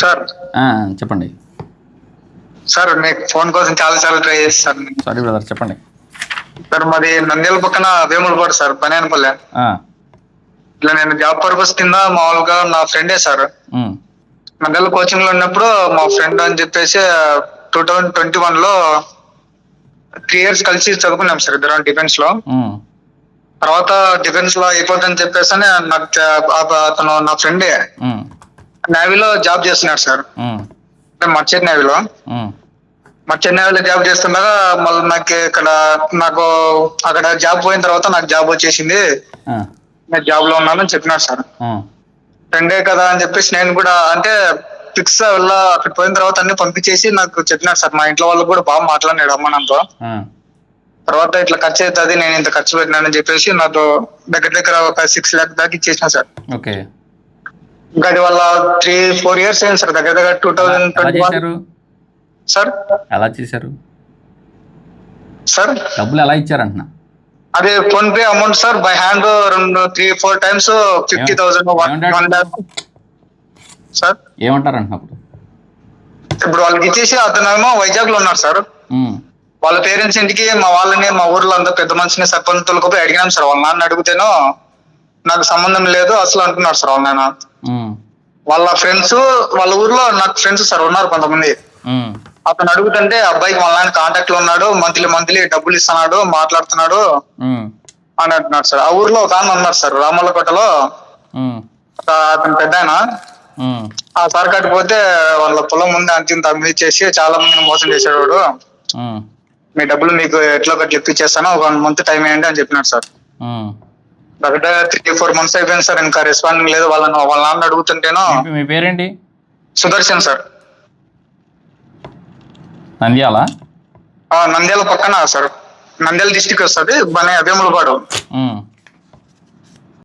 Sir. చెప్పండి. Sir మీకు phone కోసం చాలా చాలా ట్రై చేస్తాను. సారీ. బ్రదర్ చెప్పండి. సార్ మాది నంద్యాల పక్కన వేములపాడు సార్ బనేనపల్లె. ఇట్లా నేను జాబ్ పర్పస్ కింద మామూలుగా నా ఫ్రెండే సార్. నంద్యాల కోచింగ్లో ఉన్నప్పుడు మా ఫ్రెండ్ అని చెప్పేసి టూ థౌజండ్ ట్వంటీ వన్లో త్రీ ఇయర్స్ కలిసి చదువుకున్నాం సార్ ఇద్దరం డిఫెన్స్లో తర్వాత డిఫెన్స్లో అయిపోతుందని చెప్పేసి అని నాకు అతను నా ఫ్రెండే. నేవీలో జాబ్ చేస్తున్నాడు సార్. మర్చెంట్ నేవీలో ఉమ్, మా చెన్నైలో జాబ్ చేస్తుండగా మళ్ళీ నాకు ఇక్కడ నాకు అక్కడ జాబ్ పోయిన తర్వాత నాకు జాబ్ వచ్చేసింది. నేను జాబ్లో ఉన్నానని చెప్పినాడు సార్. ఫ్రెండే కదా అని చెప్పేసి నేను కూడా అంటే ఫిక్స్ వెళ్ళ అక్కడ పోయిన తర్వాత అన్ని పంపించేసి నాకు చెప్పినాడు సార్. మా ఇంట్లో వాళ్ళు కూడా బాగా మాట్లాడినాడు అమ్మ నాతో ఆ, తర్వాత ఇట్లా ఖర్చు అవుతుంది నేను ఇంత ఖర్చు పెట్టినానని చెప్పేసి నాతో దగ్గర దగ్గర ఒక సిక్స్ ల్యాక్ దాకా ఇచ్చేసిన సార్. ఓకే. ఇంకా అది వాళ్ళ త్రీ ఫోర్ ఇయర్స్ అయింది సార్. దగ్గర దగ్గర టూ థౌజండ్ ట్వంటీ సార్? ఎలా చేశారు? సార్? డబ్బులు ఎలా ఇచ్చారంటున్నా? అదే PhonePe amount sir by hand రెండు three four times fifty thousand one lakh sir? ఏమంటారు అంటున్నప్పుడు ఇప్పుడు వాళ్ళకి ఇచ్చేసి అతనేమో వైజాగ్లో ఉన్నారు సార్. వాళ్ళ పేరెంట్స్ ఇంటికి మా వాళ్ళని మా ఊర్లో అంతా పెద్ద మనిషిని సర్పంచులకు పోయి అడిగినాం సార్. వాళ్ళ నాన్న అడిగితేనో నాకు సంబంధం లేదు అసలు అంటున్నారు సార్ వాళ్ళ నాన్న. వాళ్ళ ఫ్రెండ్స్ వాళ్ళ ఊర్లో నాకు ఫ్రెండ్స్ సార్ ఉన్నారు కొంతమంది. అతను అడుగుతుంటే అబ్బాయికి వాళ్ళ నాన్న కాంటాక్ట్లో ఉన్నాడు మంత్లీ మంత్లీ డబ్బులు ఇస్తున్నాడు మాట్లాడుతున్నాడు అని అంటున్నాడు సార్. ఆ ఊర్లో ఒక ఆయన ఉన్నారు సార్ ఆ- అతను పెద్ద ఆయన. ఆ సార్ కట్టిపోతే వాళ్ళ పొలం ముందు అంతింత అమ్మిచ్చేసి చాలా మందిని మోసం చేశాడు వాడు. మీ డబ్బులు మీకు ఎట్లా ఒకటి ఇప్పించేస్తాను ఒక వన్ మంత్ టైం వేయండి అని చెప్పినాడు సార్. దగ్గర త్రీ ఫోర్ మంత్స్ అయిపోయింది సార్. ఇంకా రెస్పాండింగ్ లేదు. వాళ్ళ వాళ్ళ నాన్న అడుగుతుంటేనో మీ- మీ పేరేంటి? సుదర్శన్ సార్. నంద్యాల? ఆ, నంద్యాల పక్కన సార్. నంద్యాల డిస్టిక్ వస్తుంది. బనే ఉమ్,